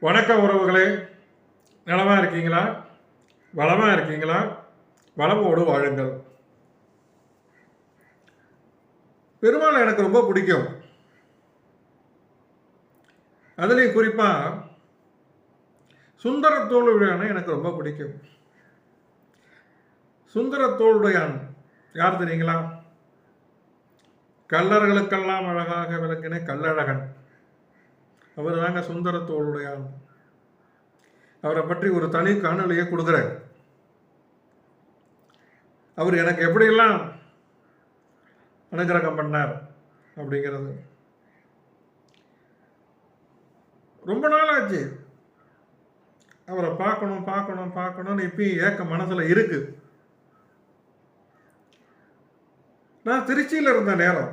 வணக்கம் உறவுகளே நலமாக இருக்கீங்களா? வளமாக இருக்கீங்களா? வளமோடு வாழுங்கள். பெருமாள் எனக்கு ரொம்ப பிடிக்கும். அதுலேயும் குறிப்பாக சுந்தரத்தோளுடையான எனக்கு ரொம்ப பிடிக்கும். சுந்தரத்தோளுடையான் யார் தெரியுங்களா? கல்லர்களுக்கெல்லாம் அழகாக விளக்கின கல்லழகன் அவர் தாங்க சுந்தரத்தோளுடைய ஆள். அவரை பற்றி ஒரு தனி காணொலியை கொடுக்குறார் அவர் எனக்கு எப்படியெல்லாம் அனுகிரகம் பண்ணார் அப்படிங்கிறது. ரொம்ப நாள் ஆச்சு அவரை பார்க்கணும் பார்க்கணும் பார்க்கணும்னு இப்பயும் ஏக்க மனசில் இருக்கு. நான் திருச்சியில் இருந்த நேரம்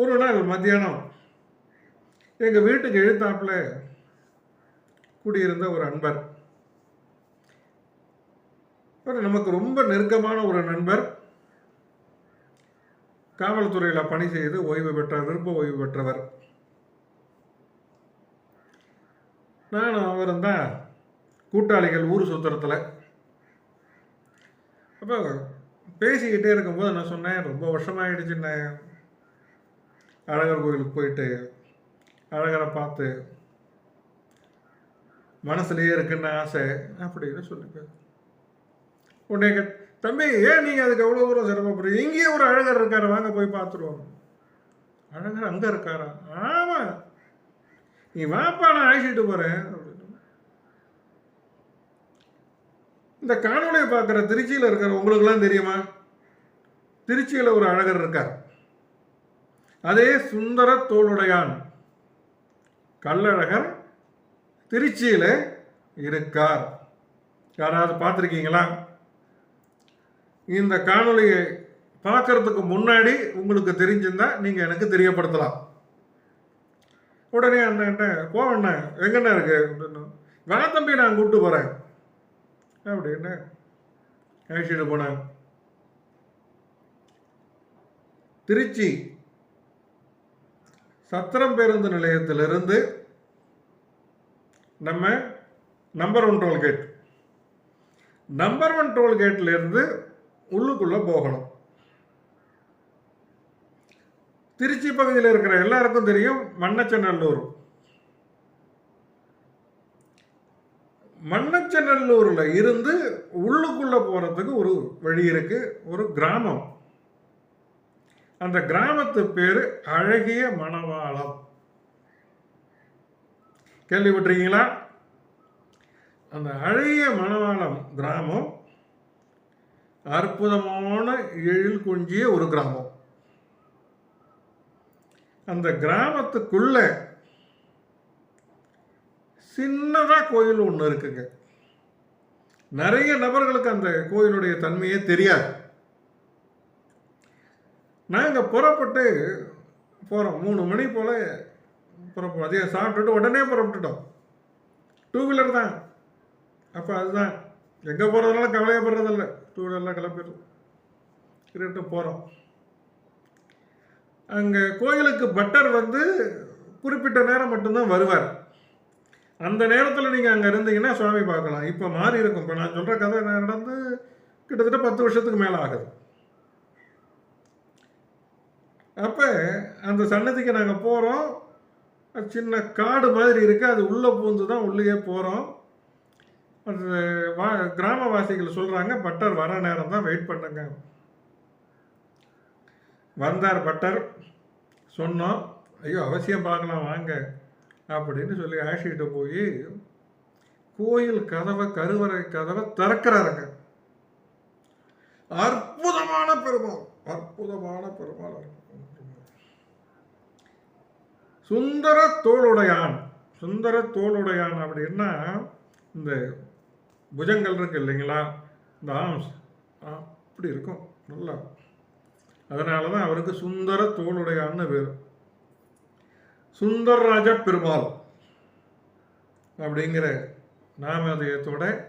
ஒரு நாள் மத்தியானம். எங்கள் வீட்டுக்கு எழுத்தாப்புல கூடியிருந்த ஒரு அன்பர். அவர் நமக்கு ரொம்ப நெருக்கமான ஒரு நண்பர். காவல்துறையில் பணி செய்து ஓய்வு பெற்றார் விருப்ப ஓய்வு பெற்றவர். நானும் அவரும் தான் கூட்டாளிகள் ஊர் சுத்திரத்தில் அப்போ பேசிக்கிட்டே இருக்கும்போது நான் சொன்னேன் ரொம்ப வருஷமாயிடுச்சுன்னே. அழகர் கோயிலுக்கு போயிட்டு அழகரை பார்த்து மனசுலயே இருக்குன்னு ஆசை. அப்படின்னு சொல்லிப்பேன் உடனே கேட் தம்பி ஏன் நீங்கள் அதுக்கு எவ்வளோ தூரம் சிரமப்படுறீங்க? இங்கேயே ஒரு அழகர் இருக்காரு வாங்க போய் பார்த்துருவோம். அழகர் அங்கே இருக்காரா? ஆமாம் நீ வாப்பா நான் அழைச்சிட்டு போகிறேன் அப்படின்னு இந்த காணொலியை பார்க்குற திருச்சியில் இருக்கிற உங்களுக்கெல்லாம் தெரியுமா? திருச்சியில் ஒரு அழகர் இருக்கார். அதே சுந்தர தோளுடையான் கல்லழகர் திருச்சியில் இருக்கார். யாராவது பார்த்துருக்கீங்களா? இந்த காணொளியை பார்க்கறதுக்கு முன்னாடி உங்களுக்கு தெரிஞ்சிருந்தா நீங்கள் எனக்கு தெரியப்படுத்தலாம். உடனே அண்ணன்ட்ட போவண்ண எங்கண்ணா இருக்கு? அப்படின்னு. வா தம்பி நான் கூப்பிட்டு போகிறேன் அப்படின்னு அழைச்சிட்டு போனேன் திருச்சி சத்திரம் பேருந்து நிலையத்திலிருந்து நம்ம number one tollgate number one டோல்கேட்லேருந்து உள்ளுக்குள்ளே போகணும். திருச்சி பகுதியில் இருக்கிற எல்லாருக்கும் தெரியும் மண்ணச்சநல்லூர். மண்ணச்சநல்லூரில் இருந்து உள்ளுக்குள்ளே போகிறதுக்கு ஒரு வழி இருக்குது ஒரு கிராமம். அந்த கிராமத்து பேர் அழகிய மணவாளம். கேள்விப்பட்டிருக்கீங்களா? அந்த அழகிய மணவாளம் கிராமம் அற்புதமான எழில் குஞ்சிய ஒரு கிராமம். அந்த கிராமத்துக்குள்ள சின்னதாக கோயில் ஒன்று இருக்குங்க. நிறைய நபர்களுக்கு அந்த கோயிலுடைய தன்மையே தெரியாது. நாங்கள் புறப்பட்டு போகிறோம் மூணு மணி போல் புறப்போம். அதையே சாப்பிட்டுட்டு உடனே புறப்பட்டுட்டோம். டூ வீலர் தான். அப்போ அதுதான். எங்கே போகிறதுனால கவலையப்படுறதில்ல. டூ வீலர்லாம் கிளம்பிடுறோம். இருட்டு போகிறோம் அங்கே கோயிலுக்கு பட்டர் வந்து குறிப்பிட்ட நேரம் மட்டும்தான் வருவார். அந்த நேரத்தில் நீங்கள் அங்கே இருந்தீங்கன்னா சுவாமி பார்க்கலாம். இப்போ மாறி இருக்கும். இப்போ நான் சொல்கிற கதை நடந்து கிட்டத்தட்ட பத்து வருஷத்துக்கு மேலே ஆகுது. அப்போ அந்த சன்னதிக்கு நாங்கள் போகிறோம் சின்ன காடு மாதிரி இருக்குது அது உள்ளே பூந்து தான் உள்ளேயே போகிறோம் அந்த வா கிராமவாசிகள் சொல்கிறாங்க பட்டர் வர நேரம் தான் வெயிட் பண்ணுங்க. வந்தார் பட்டர். சொன்னோம் ஐயோ அவசியம் பார்க்கலாம் வாங்க. அப்படின்னு சொல்லி அழைச்சிட்டு போய் கோயில் கதவை கருவறை கதவை திறக்கிறாருங்க. அற்புதமான பெருமாள். அற்புதமான பெருமாள் சுந்தர தோளுடையான். சுந்தர தோளுடையான் அப்படின்னா இந்த புஜங்கள் இருக்கு இல்லைங்களா? இந்த ஆம்ஸ். அப்படி இருக்கும். நல்லா. அதனால தான் அவருக்கு சுந்தர தோளுடையான்னு பேர். சுந்தரராஜ பெருமாள் அப்படிங்கிற நாமதயத்தோட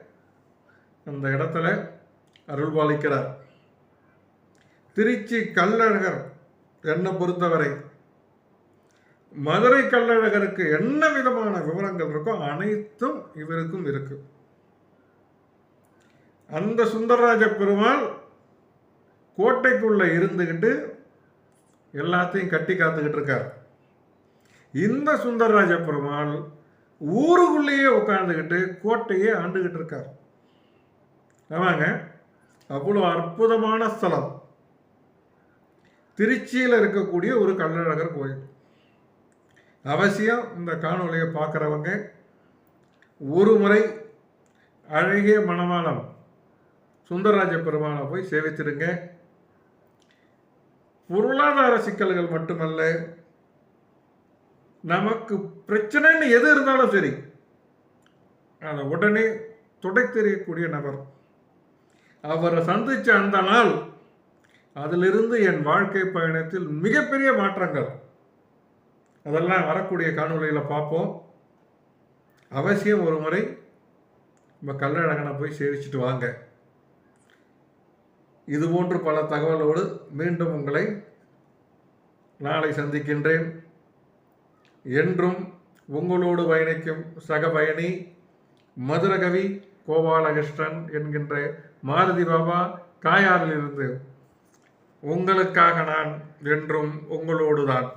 அந்த இடத்துல அருள்பாலிக்கிறார். திருச்சி கல்லழகர் என்னை பொறுத்தவரை மதுரை கள்ளழகருக்கு என்ன விதமான விவரங்கள் இருக்கோ அனைத்தும் இவருக்கும் இருக்கு. அந்த சுந்தரராஜ பெருமாள் கோட்டைக்குள்ள இருந்துகிட்டு எல்லாத்தையும் கட்டி காத்துக்கிட்டு இருக்கார். இந்த சுந்தரராஜ பெருமாள் ஊருக்குள்ளேயே உட்காந்துக்கிட்டு கோட்டையே ஆண்டுகிட்டு இருக்கார். ஆமாங்க அவ்வளோ அற்புதமான ஸ்தலம். திருச்சியில் இருக்கக்கூடிய ஒரு கள்ளழகர் கோயில். அவசியம் இந்த காணொலியை பார்க்குறவங்க ஒரு முறை அழகிய மணவாளம் சுந்தரராஜ பெருமானை போய் சேவித்திருங்க பொருளாதார சிக்கல்கள் மட்டுமல்ல நமக்கு பிரச்சனைன்னு எது இருந்தாலும் சரி அதை உடனே துடை தெரியக்கூடிய நபர். அவரை சந்தித்த அந்த நாள் அதிலிருந்து என் வாழ்க்கை பயணத்தில் மிகப்பெரிய மாற்றங்கள். அதெல்லாம் வரக்கூடிய காணொலியில் பார்ப்போம். அவசியம் ஒரு முறை நம்ம கல்லழகனை போய் சேவிச்சுட்டு வாங்க. இது போன்று பல தகவலோடு மீண்டும் உங்களை நாளை சந்திக்கின்றேன். என்றும் உங்களோடு பயணிக்கும் சக பயணி மதுரகவி கோபாலகிருஷ்ணன் என்கின்ற மாருதி பாபா காயாரிலிருந்து உங்களுக்காக நான் என்றும் உங்களோடு தான்